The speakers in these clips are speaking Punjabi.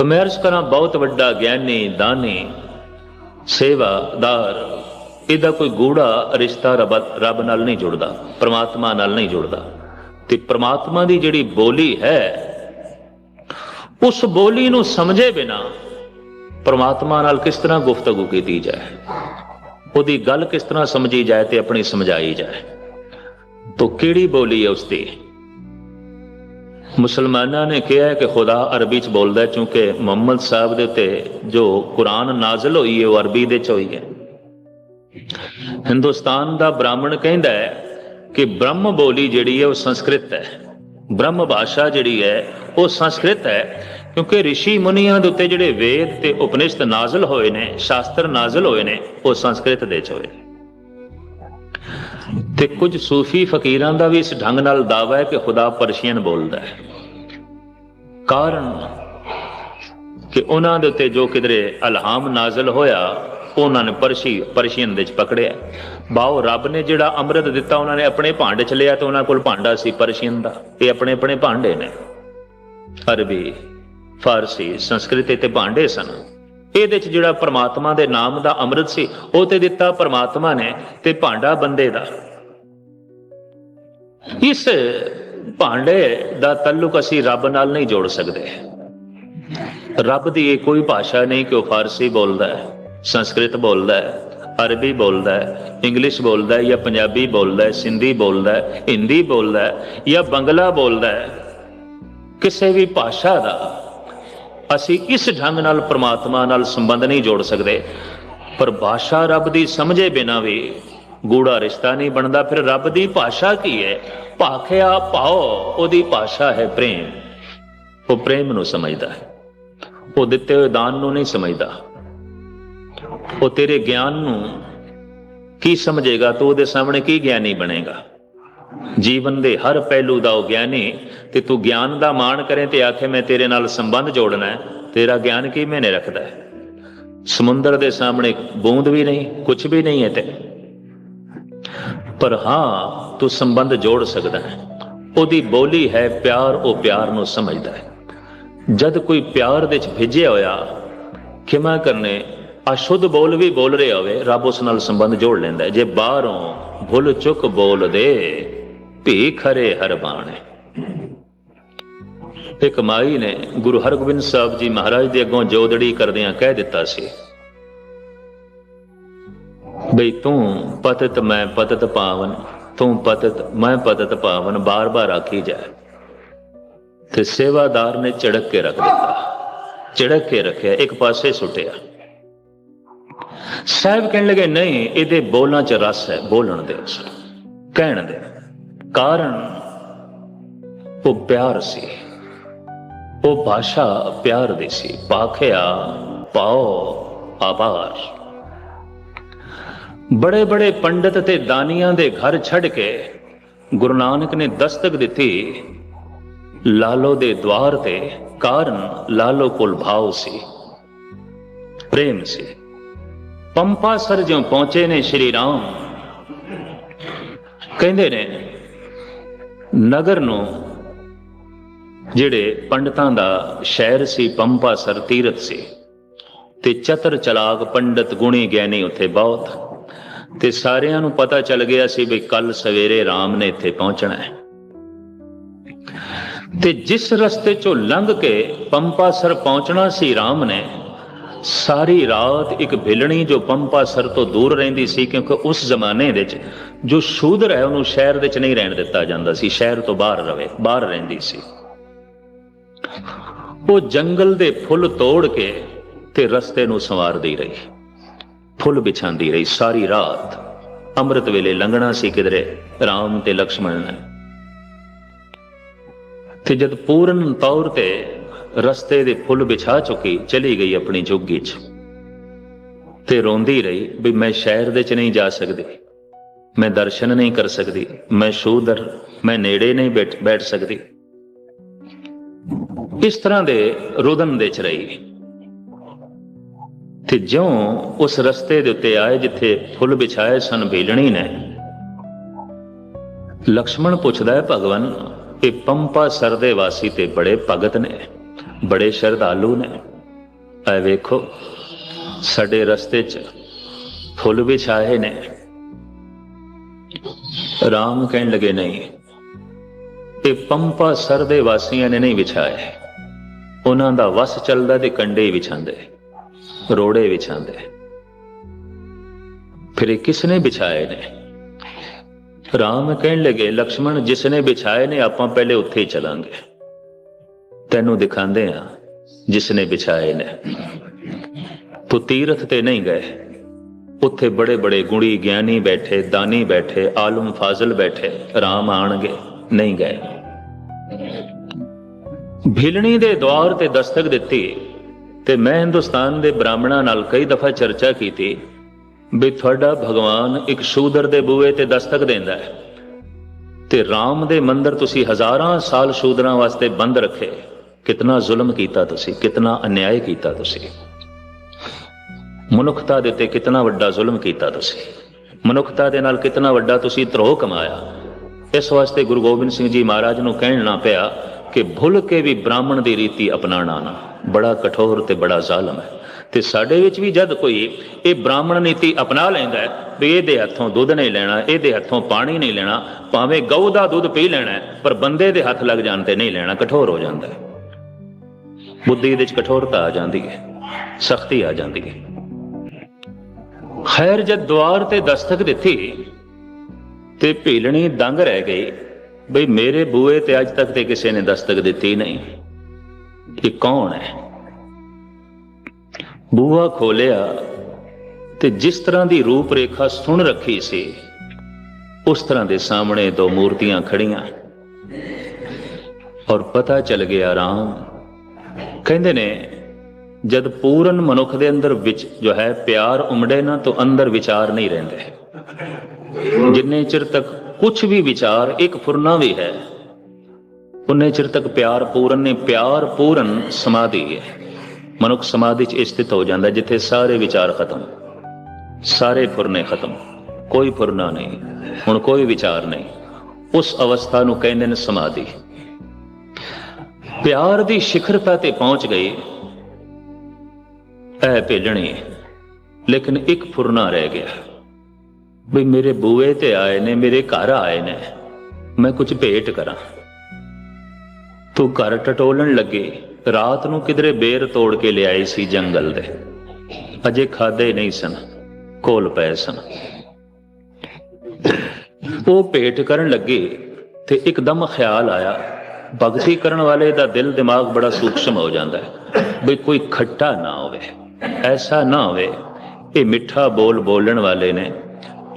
ਤਾਂ ਮੈਂ ਅਰਜ਼ ਕਰਾਂ, ਬਹੁਤ ਵੱਡਾ ਗਿਆਨੀ, ਦਾਨੀ, ਸੇਵਾਦਾਰ। ਇਹਦਾ ਕੋਈ ਗੂੜਾ ਰਿਸ਼ਤਾ ਰੱਬ ਨਾਲ ਨਹੀਂ ਜੁੜਦਾ, ਪ੍ਰਮਾਤਮਾ ਨਾਲ ਨਹੀਂ ਜੁੜਦਾ। ਤੇ ਪ੍ਰਮਾਤਮਾ ਦੀ ਜਿਹੜੀ ਬੋਲੀ ਹੈ, ਉਸ ਬੋਲੀ ਨੂੰ ਸਮਝੇ ਬਿਨਾ ਪ੍ਰਮਾਤਮਾ ਨਾਲ ਕਿਸ ਤਰ੍ਹਾਂ ਗੁਫ਼ਤਗੂ ਕੀਤੀ ਜਾਏ? ਉਹਦੀ ਗੱਲ ਕਿਸ ਤਰ੍ਹਾਂ ਸਮਝੀ ਜਾਏ ਤੇ ਆਪਣੀ ਸਮਝਾਈ ਜਾਏ? ਤੋ ਕਿਹੜੀ ਬੋਲੀ ਹੈ ਉਸ ਦੀ? ਮੁਸਲਮਾਨਾਂ ਨੇ ਕਿਹਾ ਕਿ ਖੁਦਾ ਅਰਬੀ ਚ ਬੋਲਦਾ ਹੈ ਕਿਉਂਕਿ ਮੁਹੰਮਦ ਸਾਹਿਬ ਦੇ ਉੱਤੇ ਜੋ ਕੁਰਾਨ ਨਾਜ਼ਲ ਹੋਈ ਹੈ, ਉਹ ਅਰਬੀ ਦੇ ਚ ਹੋਈ ਹੈ। ਹਿੰਦੁਸਤਾਨ ਦਾ ਬ੍ਰਾਹਮਣ ਕਹਿੰਦਾ ਹੈ ਕਿ ਬ੍ਰਹਮ ਬੋਲੀ ਜਿਹੜੀ ਹੈ, ਉਹ ਸੰਸਕ੍ਰਿਤ ਹੈ। ਬ੍ਰਹਮ ਭਾਸ਼ਾ ਜਿਹੜੀ ਹੈ, ਉਹ ਸੰਸਕ੍ਰਿਤ ਹੈ ਕਿਉਂਕਿ ઋષਿ ਮੁਨੀਆਂ ਦੇ ਉੱਤੇ ਜਿਹੜੇ ਵੇਦ ਤੇ ਉਪਨਿਸ਼ਦ ਨਾਜ਼ਲ ਹੋਏ ਨੇ, ਸ਼ਾਸਤਰ ਨਾਜ਼ਲ ਹੋਏ ਨੇ, ਉਹ ਸੰਸਕ੍ਰਿਤ ਦੇ ਚ ਹੋਏ ਨੇ। ਤੇ ਕੁਝ ਸੂਫੀ ਫਕੀਰਾਂ ਦਾ ਵੀ ਇਸ ਢੰਗ ਨਾਲ ਦਾਵਾ ਹੈ ਕਿ ਖੁਦਾ ਪਰਸ਼ੀਅਨ ਬੋਲਦਾ ਹੈ। ਕਾਰਨ ਕਿ ਉਹਨਾਂ ਦੇ ਉੱਤੇ ਜੋ ਕਿਧਰੇ ਅਲਹਾਮ ਨਾਜ਼ਲ ਹੋਇਆ, ਉਹਨਾਂ ਨੇ ਪਰਸ਼ੀ ਪਰਸ਼ੀਅਨ ਦੇ ਚ ਪਕੜਿਆ। ਬਾਓ, ਰੱਬ ਨੇ ਜਿਹੜਾ ਅੰਮ੍ਰਿਤ ਦਿੱਤਾ, ਉਹਨਾਂ ਨੇ ਆਪਣੇ ਭਾਂਡੇ ਚ ਲਿਆ ਤੇ ਉਹਨਾਂ ਕੋਲ ਭਾਂਡਾ ਸੀ ਪਰਸ਼ੀਅਨ ਦਾ। ਇਹ ਆਪਣੇ ਆਪਣੇ ਭਾਂਡੇ ਨੇ। ਅਰਬੀ, ਫਾਰਸੀ ਸੰਸਕ੍ਰਿਤ ਤੇ ਭਾਂਡੇ ਸਨ। ਇਹਦੇ ਚ ਜਿਹੜਾ ਪ੍ਰਮਾਤਮਾ ਦੇ ਨਾਮ ਦਾ ਅੰਮ੍ਰਿਤ ਸੀ, ਉਹ ਤੇ ਦਿੱਤਾ ਪ੍ਰਮਾਤਮਾ ਨੇ ਤੇ ਭਾਂਡਾ ਬੰਦੇ ਦਾ। ਇਸ ਭਾਂਡੇ ਦਾ ਤਾਲੁਕ ਅਸੀਂ ਰੱਬ ਨਾਲ ਨਹੀਂ ਜੋੜ ਸਕਦੇ। ਰੱਬ ਦੀ ਇਹ ਕੋਈ ਭਾਸ਼ਾ ਨਹੀਂ ਕਿ ਉਹ ਫਾਰਸੀ ਬੋਲਦਾ ਹੈ, ਸੰਸਕ੍ਰਿਤ ਬੋਲਦਾ ਹੈ, ਅਰਬੀ ਬੋਲਦਾ ਹੈ, ਇੰਗਲਿਸ਼ ਬੋਲਦਾ ਹੈ ਜਾਂ ਪੰਜਾਬੀ ਬੋਲਦਾ ਹੈ, ਸਿੰਧੀ ਬੋਲਦਾ ਹੈ, ਹਿੰਦੀ ਬੋਲਦਾ ਹੈ ਜਾਂ ਬੰਗਲਾ ਬੋਲਦਾ ਹੈ। ਕਿਸੇ ਵੀ ਭਾਸ਼ਾ ਦਾ ਅਸੀਂ ਇਸ ਢੰਗ ਨਾਲ ਪ੍ਰਮਾਤਮਾ ਨਾਲ ਸੰਬੰਧ ਨਹੀਂ ਜੋੜ ਸਕਦੇ, ਪਰ ਭਾਸ਼ਾ ਰੱਬ ਦੀ ਸਮਝੇ ਬਿਨਾ ਵੀ ਗੂੜਾ ਰਿਸ਼ਤਾ ਨਹੀਂ ਬਣਦਾ, ਫਿਰ ਰੱਬ ਦੀ ਭਾਸ਼ਾ ਕੀ ਹੈ? ਭਾਖਿਆ ਭਾਉ ਉਹਦੀ ਭਾਸ਼ਾ ਹੈ ਪ੍ਰੇਮ। ਉਹ ਪ੍ਰੇਮ ਨੂੰ ਸਮਝਦਾ ਹੈ। ਉਹ ਦਿੱਤੇ ਹੋਏ ਦਾਨ ਨੂੰ ਨਹੀਂ ਸਮਝਦਾ। ਉਹ ਤੇਰੇ ਗਿਆਨ ਨੂੰ ਕੀ ਸਮਝੇਗਾ? ਤੂੰ ਉਹਦੇ ਸਾਹਮਣੇ ਕੀ ਗਿਆਨੀ ਬਣੇਗਾ? ਜੀਵਨ ਦੇ ਹਰ ਪਹਿਲੂ ਦਾ ਉਹ ਗਿਆਨੀ, ਤੇ ਤੂੰ ਗਿਆਨ ਦਾ ਮਾਣ ਕਰੇ ਤੇ ਆਖੇ, ਮੈਂ ਤੇਰੇ ਨਾਲ ਸੰਬੰਧ ਜੋੜਨਾ ਹੈ। ਤੇਰਾ ਗਿਆਨ ਕੀ ਮੈਨੇ ਰੱਖਦਾ ਹੈ? ਸਮੁੰਦਰ ਦੇ ਸਾਹਮਣੇ ਬੂੰਦ ਵੀ ਨਹੀਂ ਕੁਝ ਵੀ ਨਹੀਂ ਹੈ ਤੇ। ਪਰ ਹਾਂ, ਤੂੰ ਸੰਬੰਧ ਜੋੜ ਸਕਦਾ ਹੈ। ਉਹਦੀ ਬੋਲੀ ਹੈ ਪਿਆਰ, ਉਹ ਪਿਆਰ ਨੂੰ ਸਮਝਦਾ ਹੈ। ਜਦ ਕੋਈ ਪਿਆਰ ਦੇ ਚ ਭਿੱਜਿਆ ਹੋਇਆ, ਖਿਮਾ ਕਰਨੇ ਅਸ਼ੁੱਧ ਬੋਲ ਵੀ ਬੋਲ ਰਿਹਾ ਹੋਵੇ, ਰੱਬ ਉਸ ਨਾਲ ਸੰਬੰਧ ਜੋੜ ਲੈਂਦਾ ਜੇ ਬਾਹਰੋਂ ਭੁੱਲ ਚੁੱਕ ਬੋਲ ਦੇ ਭੀ ਖਰੇ ਹਰ ਬਾਣੇ। ਇੱਕ ਮਾਈ ਨੇ ਗੁਰੂ ਹਰਗੋਬਿੰਦ ਸਾਹਿਬ ਜੀ ਮਹਾਰਾਜ ਦੇ ਅੱਗੋਂ ਜੋਦੜੀ ਕਰਦਿਆਂ ਕਹਿ ਦਿੱਤਾ ਸੀ ਬਈ ਤੂੰ ਪਤਿਤ, ਮੈਂ ਪਤਤ ਪਾਵਨ, ਤੂੰ ਪਤਤ, ਮੈਂ ਪਤਤ ਪਾਵਨ ਬਾਰ-ਬਾਰ ਆਖੀ ਜਾਏ। ਤੇ ਸੇਵਾਦਾਰ ਨੇ ਝੜਕ ਕੇ ਰੱਖ ਦਿੱਤਾ। ਝੜਕ ਕੇ ਰੱਖਿਆ, ਇੱਕ ਪਾਸੇ ਸੁੱਟਿਆ। ਸਾਹਿਬ ਕਹਿਣ ਲੱਗੇ, ਨਹੀਂ, ਇਹਦੇ ਬੋਲਾਂ 'ਚ ਰਸ ਹੈ, ਬੋਲਣ ਦੇ ਉਸ ਕਹਿਣ ਦੇ। ਕਾਰਨ ਉਹ ਪਿਆਰ ਸੀ। ਉਹ ਭਾਸ਼ਾ ਪਿਆਰ ਦੀ ਸੀ। ਪਾਖਿਆ ਪਾਓ ਆਭਾਰ। ਬੜੇ ਬੜੇ ਪੰਡਤ ਤੇ ਦਾਨੀਆਂ ਦੇ ਘਰ ਛੱਡ ਕੇ ਗੁਰੂ ਨਾਨਕ ਨੇ ਦਸਤਕ ਦਿੱਤੀ ਲਾਲੋ ਦੇ ਦਵਾਰ ਤੇ, ਕਾਰਨ ਲਾਲੋ ਕੋਲ ਭਾਵ ਸੀ, ਪ੍ਰੇਮ ਸੀ। ਪੰਪਾ ਸਰ ਜਿਉ ਪਹੁੰਚੇ ਨੇ ਸ਼੍ਰੀ ਰਾਮ, ਕਹਿੰਦੇ ਨੇ, ਨਗਰ ਨੂੰ ਜਿਹੜੇ ਪੰਡਤਾਂ ਦਾ ਸ਼ਹਿਰ ਸੀ, ਪੰਪਾ ਸਰ ਤੀਰਥ ਸੀ, ਤੇ ਚਤਰ ਚਲਾਕ ਪੰਡਤ ਗੁਣੀ ਗਿਆਨੀ ਉੱਥੇ ਬਹੁਤ ਤੇ ਸਾਰਿਆਂ ਨੂੰ ਪਤਾ ਚੱਲ ਗਿਆ ਸੀ ਵੀ ਕੱਲ ਸਵੇਰੇ ਰਾਮ ਨੇ ਇੱਥੇ ਪਹੁੰਚਣਾ ਹੈ। ਤੇ ਜਿਸ ਰਸਤੇ ਚੋਂ ਲੰਘ ਕੇ ਪੰਪਾਸਰ ਪਹੁੰਚਣਾ ਸੀ ਰਾਮ ਨੇ, ਸਾਰੀ ਰਾਤ ਇੱਕ ਭਿਲਣੀ ਜੋ ਪੰਪਾਸਰ ਤੋਂ ਦੂਰ ਰਹਿੰਦੀ ਸੀ, ਕਿਉਂਕਿ ਉਸ ਜ਼ਮਾਨੇ ਵਿੱਚ ਜੋ ਸ਼ੂਦਰ ਹੈ, ਉਹਨੂੰ ਸ਼ਹਿਰ ਵਿੱਚ ਨਹੀਂ ਰਹਿਣ ਦਿੱਤਾ ਜਾਂਦਾ ਸੀ, ਸ਼ਹਿਰ ਤੋਂ ਬਾਹਰ ਰਵੇ, ਬਾਹਰ ਰਹਿੰਦੀ ਸੀ। ਉਹ ਜੰਗਲ ਦੇ ਫੁੱਲ ਤੋੜ ਕੇ ਤੇ ਰਸਤੇ ਨੂੰ ਸੰਵਾਰਦੀ ਰਹੀ। ਫੁੱਲ ਵਿਛਾਂਦੀ ਰਹੀ ਸਾਰੀ ਰਾਤ। ਅੰਮ੍ਰਿਤ ਵੇਲੇ ਲੰਘਣਾ ਸੀ ਕਿਧਰੇ, ਰਾਮ ਤੇ ਲక్ష్మਣ ਨੇ। ਤੇ ਜਦ ਪੂਰਨ ਤੌਰ ਤੇ ਰਸਤੇ ਦੇ ਫੁੱਲ ਵਿਛਾ ਚੁੱਕੀ, ਚਲੀ ਗਈ ਆਪਣੀ ਜੋਗੀ 'ਚ। ਤੇ ਰੋਂਦੀ ਰਹੀ ਵੀ ਮੈਂ ਸ਼ਹਿਰ ਦੇ 'ਚ ਨਹੀਂ ਜਾ ਸਕਦੀ। ਮੈਂ ਦਰਸ਼ਨ ਨਹੀਂ ਕਰ ਸਕਦੀ। ਮੈਂ ਸ਼ੂਦਰ, ਮੈਂ ਨੇੜੇ ਨਹੀਂ ਬੈਠ ਸਕਦੀ। ਇਸ ਤਰ੍ਹਾਂ ਦੇ ਰੋਦਨ ਦੇ 'ਚ ਰਹੀ। ਤੇ ਜਿਉਂ ਉਸ ਰਸਤੇ ਦੇ ਉੱਤੇ ਆਏ, ਜਿੱਥੇ ਫੁੱਲ ਵਿਛਾਏ ਸਨ, ਵੇਲਣੀ ਨੇ ਲਕਸ਼ਮਣ ਪੁੱਛਦਾ ਹੈ, ਭਗਵਾਨ ਇਹ ਪੰਪਾ ਸਰ ਦੇ ਵਾਸੀ ਤੇ ਬੜੇ ਭਗਤ ਨੇ, ਬੜੇ ਸ਼ਰਧਾਲੂ ਨੇ। ਐ ਵੇਖੋ, ਸਾਡੇ ਰਸਤੇ 'ਚ ਫੁੱਲ ਵਿਛਾਏ ਨੇ। ਰਾਮ ਕਹਿਣ ਲਗੇ, ਨਹੀਂ, ਇਹ ਪੰਪਾ ਸਰ ਦੇ ਵਾਸੀਆਂ ਨੇ ਨਹੀਂ ਵਿਛਾਏ। ਉਹਨਾਂ ਦਾ ਵਸ ਚੱਲਦਾ ਤੇ ਕੰਡੇ ਵਿਛਾਂਦੇ ਰੋੜੇ ਵਿਛਾਉਂਦਾ। ਫਿਰ ਇਹ ਕਿਸ ਨੇ ਵਿਛਾਏ ਨੇ? ਰਾਮ ਕਹਿਣ ਲੱਗੇ ਲక్ష్మణ ਜਿਸ ਨੇ ਵਿਛਾਏ ਨੇ, ਆਪਾਂ ਪਹਿਲੇ ਉੱਥੇ ਹੀ ਚਲਾਂਗੇ। ਤੈਨੂੰ ਦਿਖਾਉਂਦੇ ਆ ਜਿਸ ਨੇ ਵਿਛਾਏ ਨੇ। ਤੂੰ ਤੀਰਥ ਤੇ ਨਹੀਂ ਗਏ। ਉੱਥੇ ਬੜੇ ਬੜੇ ਗੁੜੀ ਗਿਆਨੀ ਬੈਠੇ, ਦਾਨੀ ਬੈਠੇ, ਆਲਮ ਫਾਜ਼ਲ ਬੈਠੇ, ਰਾਮ ਆਣਗੇ, ਨਹੀਂ ਗਏ। ਭਿਲਣੀ ਦੇ ਦਵਾਰ ਤੇ ਦਸਤਕ ਦਿੱਤੀ। ਤੇ ਮੈਂ ਹਿੰਦੁਸਤਾਨ ਦੇ ਬ੍ਰਾਹਮਣਾਂ ਨਾਲ ਕਈ ਦਫਾ ਚਰਚਾ ਕੀਤੀ ਵੀ ਤੁਹਾਡਾ ਭਗਵਾਨ ਇੱਕ ਸ਼ੂਦਰ ਦੇ ਬੂਏ ਤੇ ਦਸਤਕ ਦਿੰਦਾ ਹੈ ਤੇ ਰਾਮ ਦੇ ਮੰਦਰ ਤੁਸੀਂ ਹਜ਼ਾਰਾਂ ਸਾਲ ਸ਼ੂਦਰਾਂ ਵਾਸਤੇ ਬੰਦ ਰੱਖੇ। ਕਿਤਨਾ ਜ਼ੁਲਮ ਕੀਤਾ ਤੁਸੀਂ, ਕਿਤਨਾ ਅਨਿਆਏ ਕੀਤਾ ਤੁਸੀਂ। ਮਨੁੱਖਤਾ ਦੇ ਉੱਤੇ ਕਿਤਨਾ ਵੱਡਾ ਜ਼ੁਲਮ ਕੀਤਾ ਤੁਸੀਂ। ਮਨੁੱਖਤਾ ਦੇ ਨਾਲ ਕਿਤਨਾ ਵੱਡਾ ਤੁਸੀਂ ਧਰੋਹ ਕਮਾਇਆ। ਇਸ ਵਾਸਤੇ ਗੁਰੂ ਗੋਬਿੰਦ ਸਿੰਘ ਜੀ ਮਹਾਰਾਜ ਨੂੰ ਕਹਿਣਾ ਪਿਆ ਕਿ ਭੁੱਲ ਕੇ ਵੀ ਬ੍ਰਾਹਮਣ ਦੀ ਰੀਤੀ ਅਪਣਾਣਾ ਨਾ। ਬੜਾ ਕਠੋਰ ਤੇ ਬੜਾ ਜ਼ਾਲਮ ਹੈ। ਤੇ ਸਾਡੇ ਵਿੱਚ ਵੀ ਜਦ ਕੋਈ ਇਹ ਬ੍ਰਾਹਮਣ ਨੀਤੀ ਅਪਣਾ ਲੈਂਦਾ ਹੈ, ਵੀ ਇਹਦੇ ਹੱਥੋਂ ਦੁੱਧ ਨਹੀਂ ਲੈਣਾ, ਇਹਦੇ ਹੱਥੋਂ ਪਾਣੀ ਨਹੀਂ ਲੈਣਾ, ਭਾਵੇਂ ਗਊ ਦਾ ਦੁੱਧ ਪੀ ਲੈਣਾ ਪਰ ਬੰਦੇ ਦੇ ਹੱਥ ਲੱਗ ਜਾਣ ਤੇ ਨਹੀਂ ਲੈਣਾ, ਕਠੋਰ ਹੋ ਜਾਂਦਾ ਹੈ। ਬੁੱਧੀ ਦੇ ਵਿੱਚ ਕਠੋਰਤਾ ਆ ਜਾਂਦੀ ਹੈ, ਸਖਤੀ ਆ ਜਾਂਦੀ ਹੈ। ਖੈਰ ਜਦ ਦੁਆਰ ਤੇ ਦਸਤਕ ਦਿੱਤੀ ਤੇ ਭੀਲਣੀ ਦੰਗ ਰਹਿ ਗਈ ਬਈ ਮੇਰੇ ਬੂਏ ਤੇ ਅੱਜ ਤੱਕ ਤੇ ਕਿਸੇ ਨੇ ਦਸਤਕ ਦਿੱਤੀ ਨਹੀਂ ਇਹ ਕੌਣ ਹੈ। ਬੂਹਾ ਖੋਲਿਆ ਤੇ ਜਿਸ ਤਰ੍ਹਾਂ ਦੀ ਰੂਪ ਰੇਖਾ ਸੁਣ ਰੱਖੀ ਸੀ, ਉਸ ਤਰ੍ਹਾਂ ਦੇ ਸਾਹਮਣੇ ਦੋ ਮੂਰਤੀਆਂ ਖੜੀਆਂ। ਔਰ ਪਤਾ ਚੱਲ ਗਿਆ ਰਾਮ, ਕਹਿੰਦੇ ਨੇ, ਜਦ ਪੂਰਨ ਮਨੁੱਖ ਦੇ ਅੰਦਰ ਵਿੱਚ ਜੋ ਹੈ, ਪਿਆਰ ਉਮੜੇ ਨਾ ਤਾਂ ਅੰਦਰ ਵਿਚਾਰ ਨਹੀਂ ਰਹਿੰਦੇ। ਜਿੰਨੇ ਚਿਰ ਤੱਕ ਕੁਝ ਵੀ ਵਿਚਾਰ ਇੱਕ ਫੁਰਨਾ ਵੀ ਹੈ। ਉਨੇ ਚਿਰ ਤੱਕ ਪਿਆਰ ਪੂਰਨ ਨੇ, ਪਿਆਰ ਪੂਰਨ ਸਮਾਧੀ ਹੈ। ਮਨੁੱਖ ਸਮਾਧੀ 'ਚ ਸਥਿਤ ਹੋ ਜਾਂਦਾ ਜਿੱਥੇ ਸਾਰੇ ਵਿਚਾਰ ਖਤਮ, ਸਾਰੇ ਫੁਰਨੇ ਖਤਮ, ਕੋਈ ਫੁਰਨਾ ਨਹੀਂ, ਹੁਣ ਕੋਈ ਵਿਚਾਰ ਨਹੀਂ। ਉਸ ਅਵਸਥਾ ਨੂੰ ਕਹਿੰਦੇ ਨੇ ਸਮਾਧੀ। ਪਿਆਰ ਦੀ ਸਿਖਰਤਾ ਤੇ ਪਹੁੰਚ ਗਈ ਐ ਭੇਜਣੀ ਲੇਕਿਨ ਇੱਕ ਫੁਰਨਾ ਰਹਿ ਗਿਆ। ਵੀ ਮੇਰੇ ਬੂਏ ਤੇ ਆਏ ਨੇ, ਮੇਰੇ ਘਰ ਆਏ ਨੇ। ਮੈਂ ਕੁਝ ਭੇਟ ਕਰਾਂ। ਤੂੰ ਘਰ ਟਟੋਲਣ ਲੱਗੇ। ਰਾਤ ਨੂੰ ਕਿਧਰੇ ਬੇਰ ਤੋੜ ਕੇ ਲਿਆਏ ਸੀ ਜੰਗਲ ਦੇ। ਅਜੇ ਖਾਦੇ ਨਹੀਂ ਸਨ, ਕੋਲ ਪਏ ਸਨ। ਉਹ ਭੇਟ ਕਰਨ ਲੱਗੇ ਤੇ ਇੱਕਦਮ ਖਿਆਲ ਆਇਆ। ਭਗਤੀ ਕਰਨ ਵਾਲੇ ਦਾ ਦਿਲ ਦਿਮਾਗ ਬੜਾ ਸੂਖਸ਼ਮ ਹੋ ਜਾਂਦਾ ਹੈ ਵੀ ਕੋਈ ਖੱਟਾ ਨਾ ਹੋਵੇ। ਐਸਾ ਨਾ ਹੋਵੇ, ਇਹ ਮਿੱਠਾ ਬੋਲ ਬੋਲਣ ਵਾਲੇ ਨੇ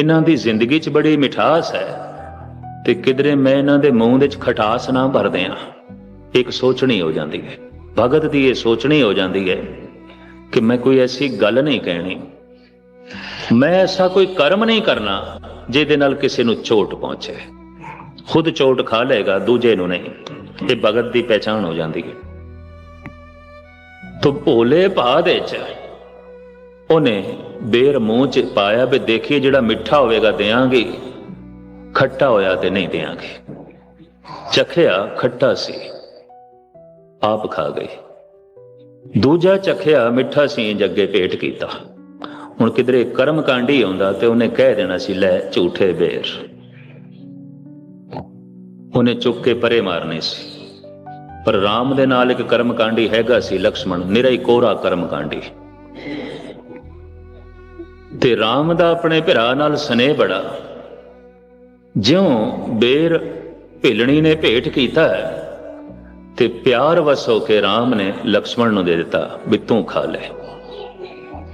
ਇਹਨਾਂ ਦੀ ਜ਼ਿੰਦਗੀ 'ਚ ਬੜੀ ਮਿਠਾਸ ਹੈ ਤੇ ਕਿਧਰੇ ਮੈਂ ਇਹਨਾਂ ਦੇ ਮੂੰਹ ਦੇ 'ਚ ਖਟਾਸ ਨਾ ਭਰ ਦਿਆਂ। ਇੱਕ ਸੋਚਣੀ ਹੋ ਜਾਂਦੀ ਹੈ। ਭਗਤ ਦੀ ਇਹ ਸੋਚਣੀ ਹੋ ਜਾਂਦੀ ਹੈ ਕਿ ਮੈਂ ਕੋਈ ਐਸੀ ਗੱਲ ਨਹੀਂ ਕਹਿਣੀ। ਮੈਂ ਐਸਾ ਕੋਈ ਕਰਮ ਨਹੀਂ ਕਰਨਾ ਜਿਹਦੇ ਨਾਲ ਕਿਸੇ ਨੂੰ ਚੋਟ ਪਹੁੰਚੇ। ਖੁਦ ਚੋਟ ਖਾ ਲਏਗਾ, ਦੂਜੇ ਨੂੰ ਨਹੀਂ ਇਹ ਭਗਤ ਦੀ ਪਹਿਚਾਣ ਹੋ ਜਾਂਦੀ ਹੈ। ਤੋ ਭੋਲੇ ਭਾਅ ਦੇ ਚ ਉਹਨੇ ਬੇਰ ਮੂੰਹ 'ਚ ਪਾਇਆ ਵੀ ਦੇਖੀਏ ਜਿਹੜਾ ਮਿੱਠਾ ਹੋਵੇਗਾ ਦੇਾਂਗੇ ਖੱਟਾ ਹੋਇਆ ਤੇ ਨਹੀਂ ਦੇਾਂਗੇ ਚਖਿਆ ਖੱਟਾ ਸੀ। ਆਪ ਖਾ ਗਏ। ਦੂਜਾ ਚਖਿਆ ਮਿੱਠਾ ਸੀ ਜੱਗੇ ਪੇਟ ਕੀਤਾ। ਹੁਣ ਕਿਧਰੇ ਕਰਮ ਕਾਂਡੀ ਆਉਂਦਾ ਤੇ ਉਹਨੇ ਕਹਿ ਦੇਣਾ ਸੀ, ਲੈ ਝੂਠੇ ਬੇਰ। ਉਹਨੇ ਚੁੱਕ ਕੇ ਪਰੇ ਮਾਰਨੇ ਸੀ। ਪਰ ਰਾਮ ਦੇ ਨਾਲ ਇੱਕ ਕਰਮ ਕਾਂਡੀ ਹੈਗਾ ਸੀ ਲਕਸ਼ਮਣ ਨਿਰਾ ਹੀ ਕੋਰਾ ਕਰਮ ਕਾਂਡੀ। ਤੇ ਰਾਮ ਦਾ ਆਪਣੇ ਭਰਾ ਨਾਲ ਸਨੇਹ ਬੜਾ। ਜਿਉਂ ਬੇਰ ਭੇਲਣੀ ਨੇ ਭੇਟ ਕੀਤਾ ਤੇ ਪਿਆਰ ਵਸ ਹੋ ਕੇ ਰਾਮ ਨੇ ਲਕਸ਼ਮਣ ਨੂੰ ਦੇ ਦਿੱਤਾ ਵੀ ਤੂੰ ਖਾ ਲੈ।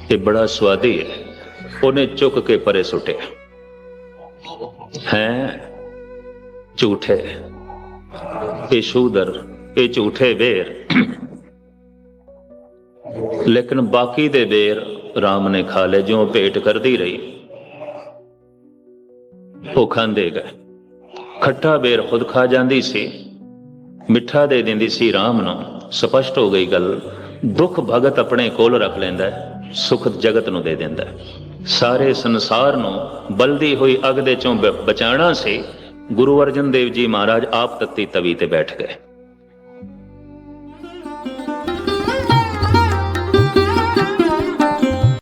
ਤੇ ਬੜਾ ਸਵਾਦੀ ਹੈ, ਉਹਨੇ ਚੁੱਕ ਕੇ ਪਰੇ ਸੁੱਟਿਆ। ਹੈ, ਝੂਠੇ। ਇਹ ਸ਼ੂਦਰ, ਇਹ ਝੂਠੇ ਬੇਰ। ਲੇਕਿਨ ਬਾਕੀ ਦੇ ਬੇਰ ਰਾਮ ਨੇ ਖਾ ਲਏ, ਜਿਉਂ ਭੇਟ ਕਰਦੀ ਰਹੀ। ਉਹ ਖਾਂਦੇ ਗਏ। ਖੱਟਾ ਬੇਰ ਖੁਦ ਖਾ ਜਾਂਦੀ ਸੀ। ਮਿੱਠਾ ਦੇ ਦਿੰਦੀ ਸੀ ਰਾਮ ਨੂੰ। ਸਪਸ਼ਟ ਹੋ ਗਈ ਗੱਲ, ਦੁੱਖ ਭਗਤ ਆਪਣੇ ਕੋਲ ਰੱਖ ਲੈਂਦਾ ਸੁਖ ਜਗਤ ਨੂੰ ਦੇ ਦਿੰਦਾ ਸਾਰੇ ਸੰਸਾਰ ਨੂੰ ਬਲਦੀ ਹੋਈ ਅਗ ਦੇ ਚੋਂ ਬ- ਬਚਾਉਣਾ ਸੀ। ਗੁਰੂ ਅਰਜਨ ਦੇਵ ਜੀ ਮਹਾਰਾਜ ਆਪ ਤੱਤੀ ਤਵੀ ਤੇ ਬੈਠ ਗਏ।